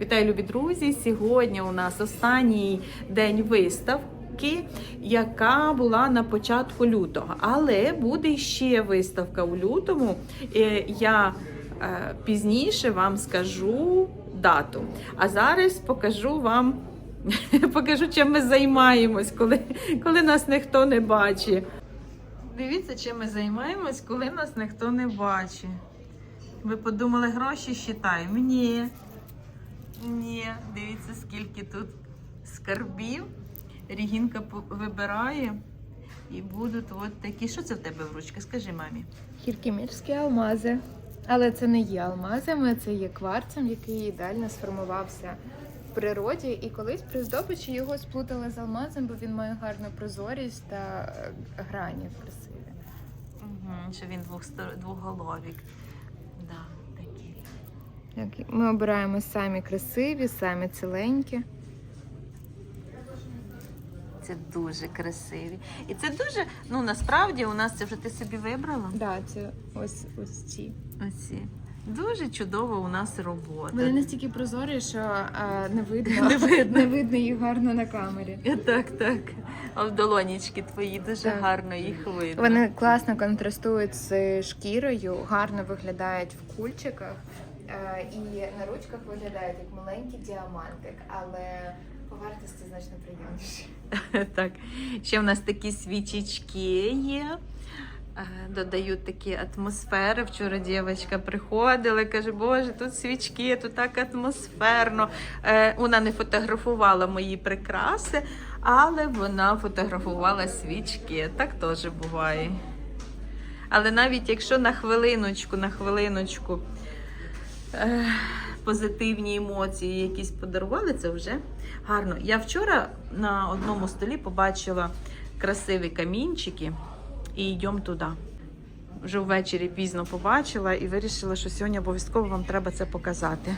Вітаю, любі друзі! Сьогодні у нас останній день виставки, яка була на початку лютого. Але буде ще виставка у лютому. Я е, пізніше вам скажу дату. А зараз покажу вам. Покажу, чим ми займаємось, коли, коли нас ніхто не бачить. Дивіться, чим ми займаємось, коли нас ніхто не бачить. Ви подумали, гроші считаємо? Ні. Ні, дивіться, скільки тут скарбів. Регінка по- вибирає. І будуть от такі. Що це в тебе в ручках? Скажи мамі. Хіркімірські алмази. Але це не є алмазами, це є кварцем, який ідеально сформувався в природі. І колись при здобичі його сплутали з алмазом, бо він має гарну прозорість та е, грані красиві. Угу, що він двох двоголовік. Так, Ми обираємо самі красиві, самі ціленькі. Це дуже красиві. І це дуже, ну насправді у нас це вже ти собі вибрала. Да, це ось ось ці. Оці. Дуже чудова у нас робота. Вони настільки прозорі, що е, не видно, Не видно. не видно їх гарно на камері. Так, так. А в долонічки твої дуже Так. гарно їх видно. Вони класно контрастують з шкірою, гарно виглядають в кульчиках е, і на ручках виглядають як маленький діамантик, але по вартості значно приємніші. Так. Ще в нас такі свічечки є. Е, Додають такі атмосфери. Вчора дівчинка приходила, каже, Боже, тут свічки, тут так атмосферно. Е, Вона не фотографувала мої прикраси, але вона фотографувала свічки. Так теж буває. Але навіть якщо на хвилиночку, на хвилиночку е, позитивні емоції якісь подарували, це вже гарно. Я вчора на одному столі побачила красиві камінчики і йдемо туди. Вже ввечері пізно побачила і вирішила, що сьогодні обов'язково вам треба це показати.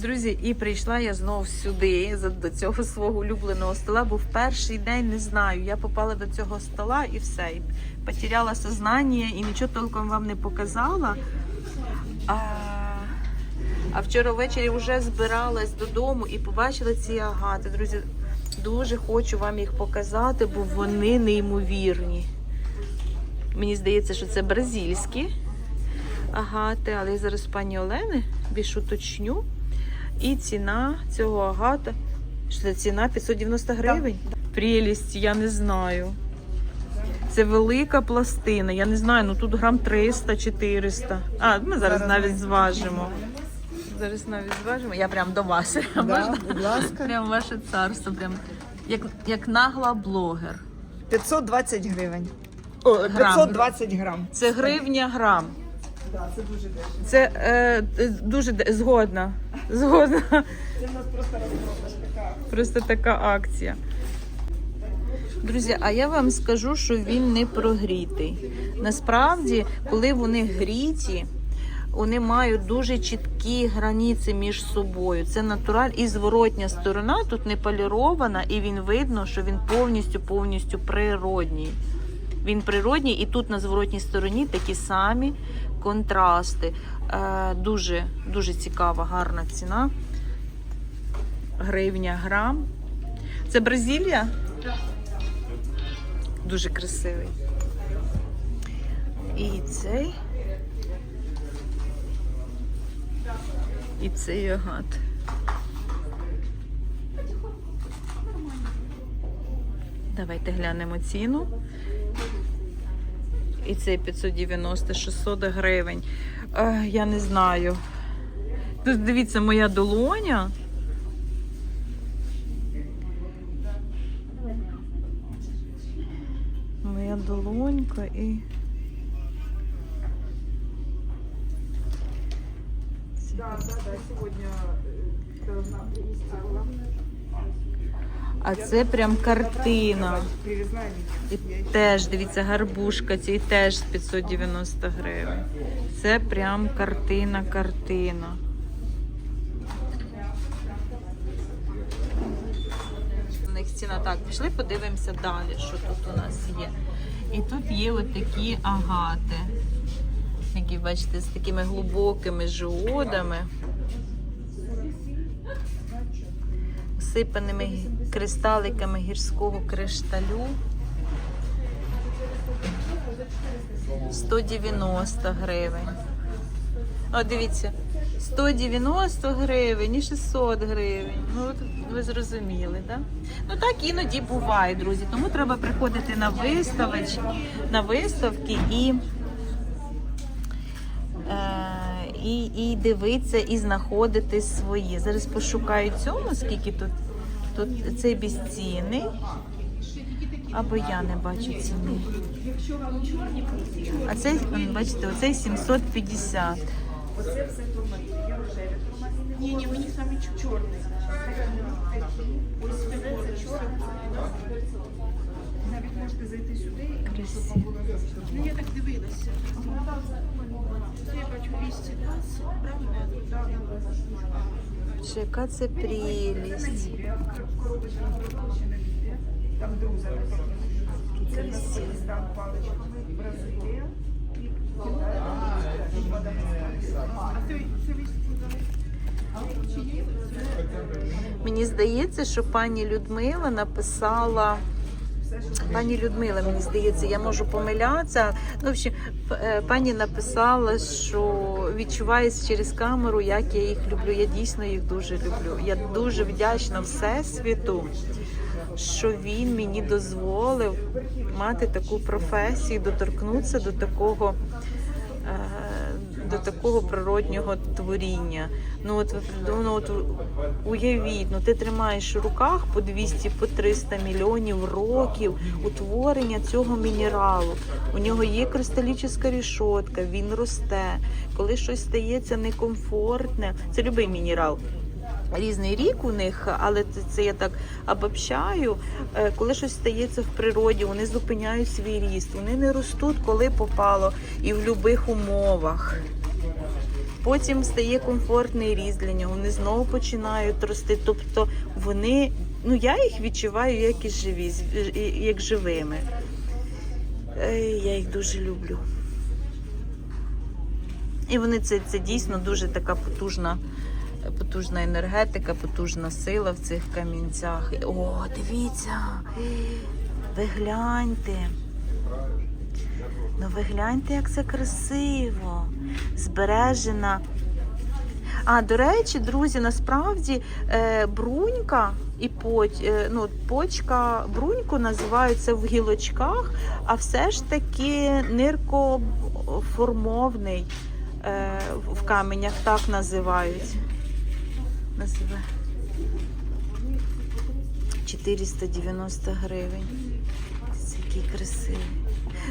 Друзі, і прийшла я знов сюди, до цього свого улюбленого стола, бо в перший день не знаю. Я попала до цього стола і все. І потеряла сознання і нічого толком вам не показала. А, а вчора ввечері вже збиралась додому і побачила ці агати. Друзі, дуже хочу вам їх показати, бо вони неймовірні. Мені здається, що це бразильські агати, але я зараз пані Олени більш уточню. І ціна цього агата. Що це ціна 590 гривень? Прелість, я не знаю. Це велика пластина. Я не знаю, ну тут грам 300-400. А, ми зараз, навіть зважимо. Зараз навіть зважимо. Я прям до вас. Можна? будь ласка. Прям ваше царство. Прям як, як нагла блогер. 520 гривень. О, Грам. 520 грам. Це гривня грам. Да, це дуже дешево. Це е, дуже згодна. Згодна. Це в нас просто розпродаж така. Просто така акція. Друзі, а я вам скажу, що він не прогрітий. Насправді, коли вони гріті, вони мають дуже чіткі границі між собою. Це натураль і зворотня сторона тут не полірована, і він видно, що він повністю повністю природній. Він природній, і тут на зворотній стороні такі самі контрасти. Е, дуже, дуже цікава, гарна ціна. Гривня грам. Це Бразилія? Дуже красивий. І цей. І цей агат. Давайте глянемо ціну. І цей 590 600 гривень. Я не знаю. Тут дивіться, моя долоня. Моя долонька і. Да, да, да, сьогодні е, должна. А це прям картина. І теж, дивіться, гарбушка, цей теж з 590 гривень. Це прям картина, картина. У них ціна так, пішли, подивимося далі, що тут у нас є. І тут є от такі агати. налічників, бачите, з такими глибокими жодами, всипаними кристаликами гірського кришталю. 190 гривень. О, дивіться, 190 гривень і 600 гривень. Ну, ви зрозуміли, так? Ну так іноді буває, друзі. Тому треба приходити на виставочки, на виставки і, е, і, і дивитися, і знаходити свої. Зараз пошукаю цьому, скільки тут. Тут цей безцінний. Або я не бачу ціни. А цей, бачите, оцей 750. Оце все томати. Є рожеві томати. Ні, ні, мені саме чорний. Ось це чорний. Навіть можете зайти сюди. Ну, я так дивилася. Це я бачу 220, правильно? Так, Боже, Яка це прелість. Там друзями Це красиві. паличками. Бразилія. І це це ви Чи є? Мені здається, що пані Людмила написала. Пані Людмила, мені здається, я можу помилятися. Ну, общем, е, пані написала, що відчуває через камеру, як я їх люблю. Я дійсно їх дуже люблю. Я дуже вдячна Всесвіту, що він мені дозволив мати таку професію, доторкнутися до такого. До такого природнього творіння. Ну от ну, от уявіть, ну ти тримаєш в руках по 200, по 300 мільйонів років утворення цього мінералу. У нього є кристалічна рішотка, він росте. Коли щось стається некомфортне, це любий мінерал. Різний рік у них, але це, це я так обобщаю. Е, Коли щось стається в природі, вони зупиняють свій ріст. Вони не ростуть, коли попало, і в будь-яких умовах. Потім стає комфортний ріст для нього. Вони знову починають рости. Тобто вони, ну я їх відчуваю як і живі, як живими. Я їх дуже люблю. І вони це, це дійсно дуже така потужна, потужна енергетика, потужна сила в цих камінцях. О, дивіться! Ви гляньте. Ну ви гляньте, як це красиво. Збережена. А, до речі, друзі, насправді е, брунька і поч, е, ну, почка бруньку називаються в гілочках, а все ж таки ниркоформовний е, в каменях так називають. Називає. 490 гривень. Це який красивий.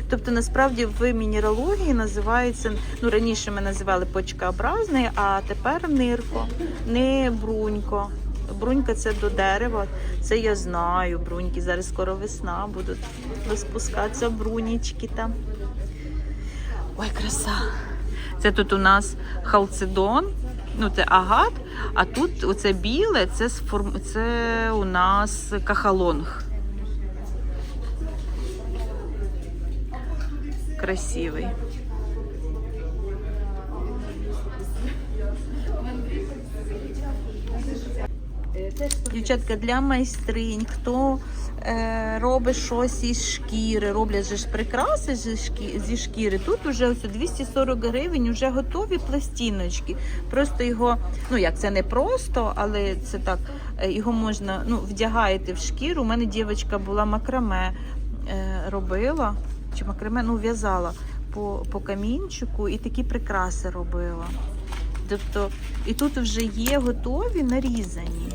Тобто, насправді в мінералогії називається, ну раніше ми називали почкообразний, а тепер нирко, не брунько. Брунька це до дерева, це я знаю. Бруньки зараз скоро весна будуть розпускатися брунічки там. Ой, краса. Це тут у нас халцедон, ну це агат, а тут оце біле, це, сформ... це у нас кахалонг. Красивий. Дівчатка, для майстринь, хто е, робить щось із шкіри, роблять же ж прикраси зі шкі- зі шкіри. Тут вже ось 240 гривень, вже готові пластиночки. Просто його, ну як це не просто, але це так, е, його можна ну, вдягаєте в шкіру. У мене дівчинка була макраме е, робила, чи макраме, ну в'язала по, по камінчику і такі прикраси робила. Тобто, і тут вже є готові нарізані.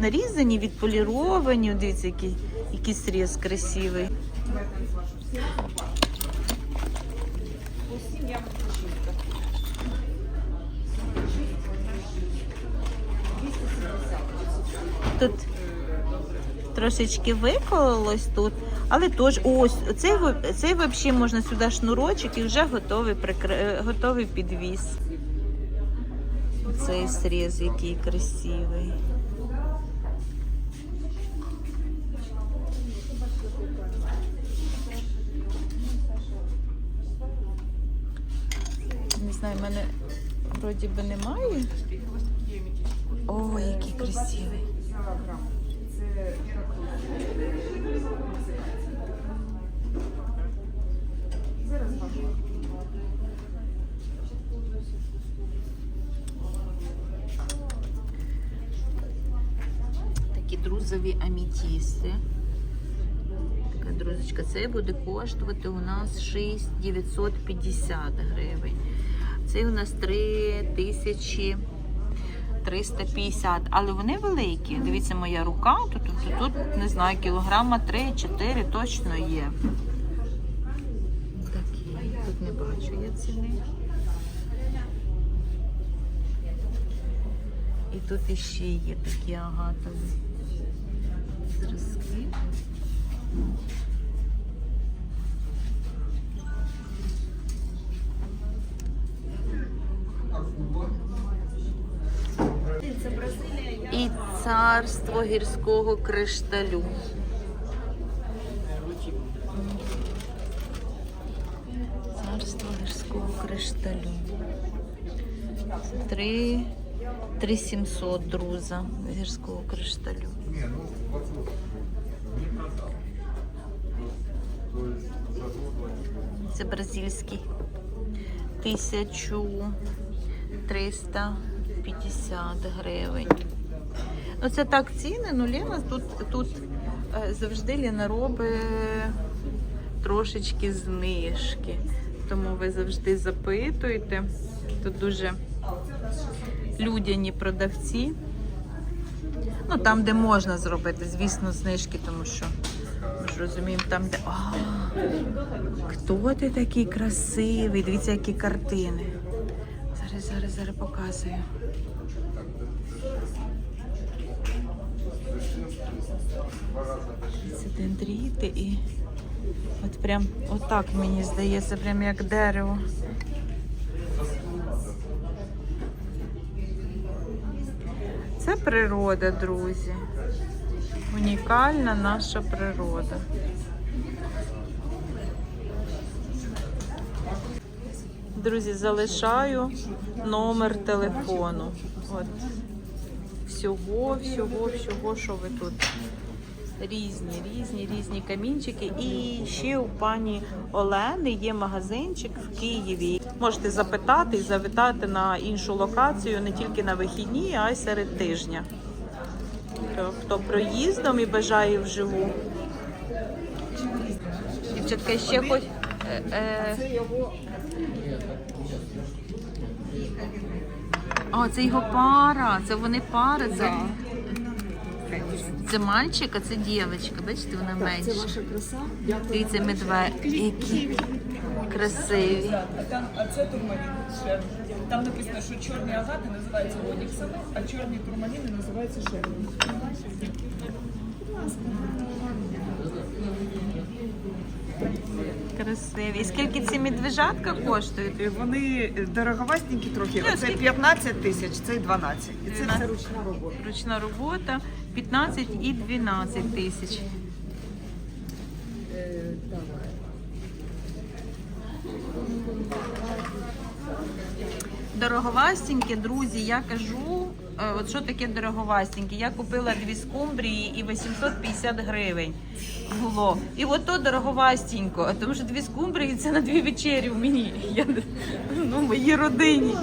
Нарізані, відполіровані. Дивіться, який, який сріз красивий. Тут трошечки викололось тут, але теж ось цей, цей взагалі можна сюди шнурочок і вже готовий, прикр... е, готовий підвіз. Цей сріз, який красивий. Не знаю, в мене вроді би немає. Ой, який красивий. Друзові амітісти. Така друзочка, це буде коштувати у нас 6,950 гривень. Це у нас 3,350. Але вони великі. Дивіться, моя рука. Тут, тут, тут не знаю, кілограма 3-4 точно є. Такі. Тут не бачу я ціни. І тут іще є такі агатові І царство гірського кришталю. Царство гірського кришталю. Три, три сімсот друза гірського кришталю. Це бразильський. 1350 гривень. Ну, це так ціни, ну Лена тут, тут е, завжди Лена робить трошечки знижки. Тому ви завжди запитуєте. Тут дуже людяні продавці. Ну, там, де можна зробити, звісно, знижки, тому що ми ж розуміємо, там, де. А, хто ти такий красивий? Дивіться, які картини. Зараз, зараз, зараз показую. Це дендріти і от прям отак мені здається, прям як дерево. Це природа, друзі. Унікальна наша природа. Друзі, залишаю номер телефону. От. Всього, всього, всього, що ви тут. Різні, різні, різні камінчики. І ще у пані Олени є магазинчик в Києві. Можете запитати і завітати на іншу локацію не тільки на вихідні, а й серед тижня. Хто проїздом і бажає вживу. Дівчатка, ще хоч. Е, е... О, це його пара. Це вони пара. Це, це мальчик, а це дівчинка. Бачите, вона менша. Це ваша краса. Дякую. Дивіться, медведь. Які красиві. А там, а це турмалін. Там написано, що чорні агати називаються оніксами, а чорні турмаліни називаються шермі. Красиві. І скільки ці медвежатка коштують? Вони дороговастенькі трохи. Ну, Оце скільки? 15 тисяч, це 12. І це 12. ручна робота. Ручна робота 15 і 12 тисяч. Дороговастеньке, друзі, я кажу, е, от що таке дороговастеньке. Я купила дві скумбрії і 850 гривень було. І от то дороговастенько, тому що дві скумбрії це на дві вечері у мені. Я, ну, моїй родині.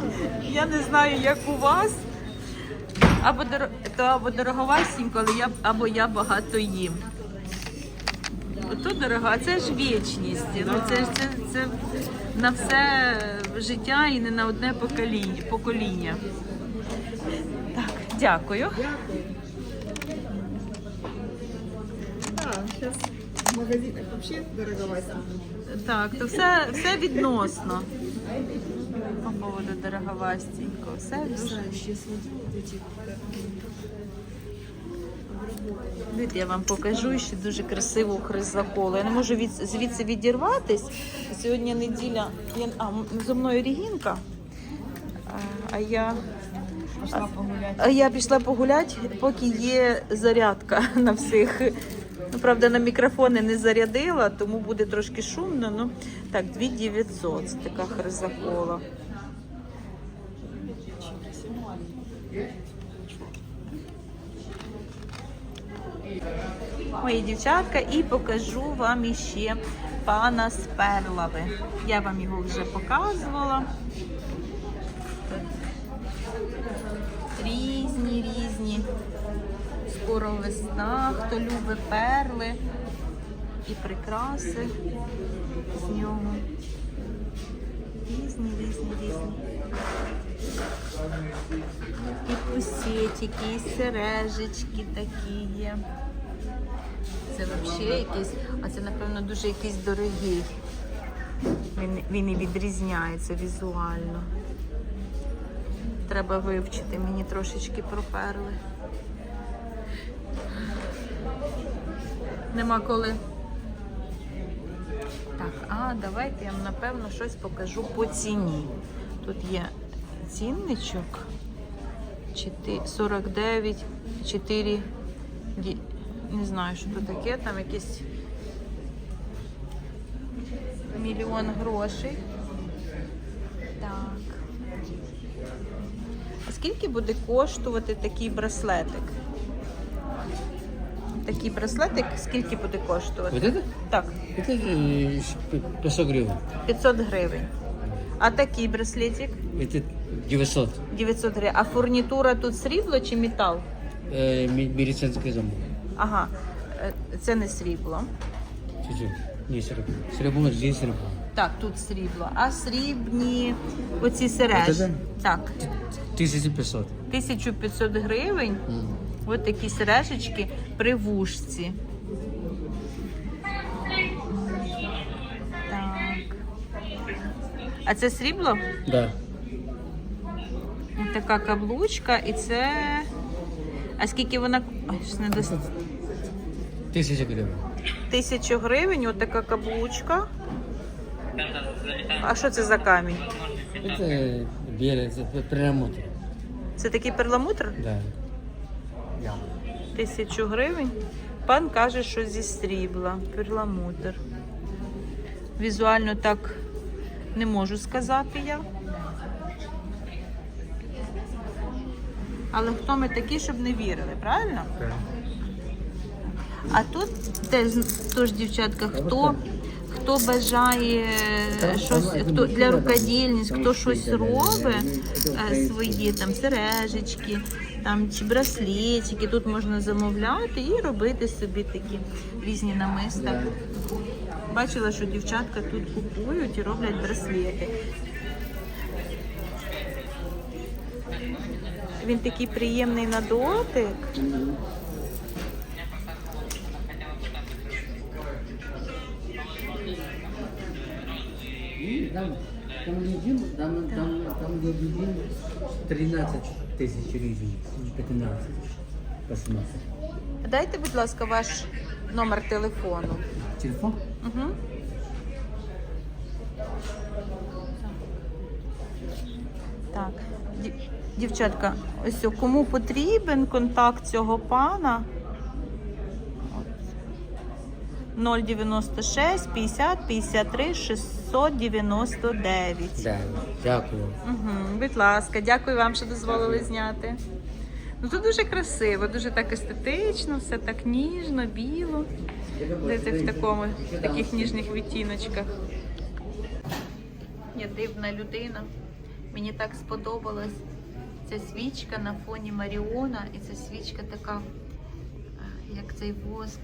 Я не знаю, як у вас. Або дор... то або дороговастенько, але я або я багато їм. Ото дорого, а це ж вічність. Ну це це, це на все життя і не на одне покоління. покоління. Так, дякую. Зараз в магазинах взагалі дороговастенькі. Так, то все, все відносно. По поводу дороговастенького. Все дуже. Дивіться, я вам покажу ще дуже красиву хризаколу. Я не можу від, звідси відірватись. Сьогодні неділя. Я, а, зо мною Регінка. А, а я. Пішла погуляти. А я пішла погуляти, поки є зарядка на всіх. Ну, правда, на мікрофони не зарядила, тому буде трошки шумно. Ну, так, 2900 це така хризакола. Мої дівчатка, і покажу вам іще пана з перлави. Я вам його вже показувала. Різні, різні. Скоро весна, хто любить перли і прикраси з нього. Різні, різні, різні. І пусетики, і сережечки такі є. Це взагалі якийсь, а це, напевно, дуже якийсь дорогий. Він, він і відрізняється візуально. Треба вивчити мені трошечки про перли. Нема коли. Так, а давайте я вам напевно щось покажу по ціні. Тут є цінничок. Чотири- 49, 4, ді- не знаю, що це таке, там якийсь мільйон грошей. Так. А скільки буде коштувати такий браслетик? Такий браслетик скільки буде коштувати? Вот это? Так, Это э, ш- 500 гривен. 500 гривень. А такий браслетик? Это 900. 900 гривень. А фурнітура тут срібло чи метал? Э, ми- медицинский замок. Ага, е, це не срібло. Чуть-чуть. Не серебро. Серебро, здесь серебро. Так, тут срібло. А срібні оці сережі. Оце Так, 1500. 1500 гривень. М. Ось такі сережечки при вушці. Так. А це срібло? Да. Ось Така каблучка, і це. А скільки вона. Ой, щось не дос... 1000 гривен. Тисячу гривень, ось така каблучка. А що це за камінь? Это белый, это перемотр. Це такий перламутр? Да. Тисячу гривень. Пан каже, що зі срібла, перламутр. Візуально так не можу сказати я. Але хто ми такі, щоб не вірили, правильно? А тут теж, теж дівчатка, хто, хто бажає щось, хто для рукодільниць, хто щось робить е, свої там сережечки, там чи браслетики, тут можна замовляти і робити собі такі різні намиста. Бачила, що дівчатка тут купують і роблять браслети. Він такий приємний на дотик. Там, там там, там, там лежим 13 тысяч гривен. 15. 18. Дайте, будь ласка, ваш номер телефону. Телефон? Угу. Так, дівчатка, ось о, кому потрібен контакт цього пана? От. 096 50 53 699. Да. Дякую. Угу, будь ласка, дякую вам, що дозволили зняти. Ну тут дуже красиво, дуже так естетично, все так ніжно, біло. Дивіться в такому, в таких ніжних відтіночках. Я дивна людина. Мені так сподобалась ця свічка на фоні Маріона, і ця свічка така, е, як цей воск,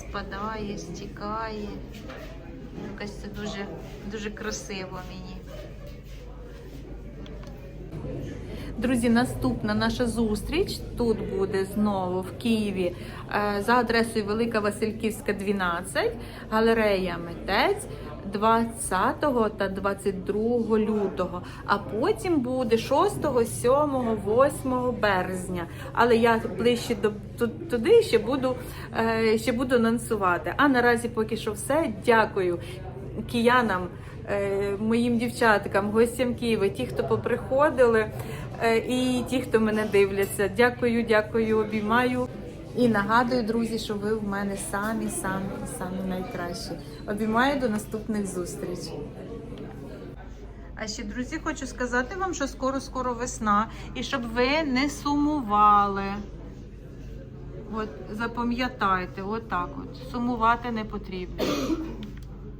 спадає, стікає. Якось це дуже, дуже красиво мені. Друзі, наступна наша зустріч тут буде знову в Києві е, за адресою Велика Васильківська, 12, галерея Митець. 20 та 22 лютого, а потім буде 6, 7, 8 березня. Але я ближче до ту- туди ще буду, е, ще буду анонсувати. А наразі поки що все. Дякую киянам, е, моїм дівчаткам, гостям Києва, ті, хто поприходили, е, і ті, хто мене дивляться. Дякую, дякую, обіймаю. І нагадую, друзі, що ви в мене самі, самі, самі найкращі. Обіймаю до наступних зустрічей. А ще, друзі, хочу сказати вам, що скоро-скоро весна, і щоб ви не сумували. От запам'ятайте, отак от. Сумувати не потрібно.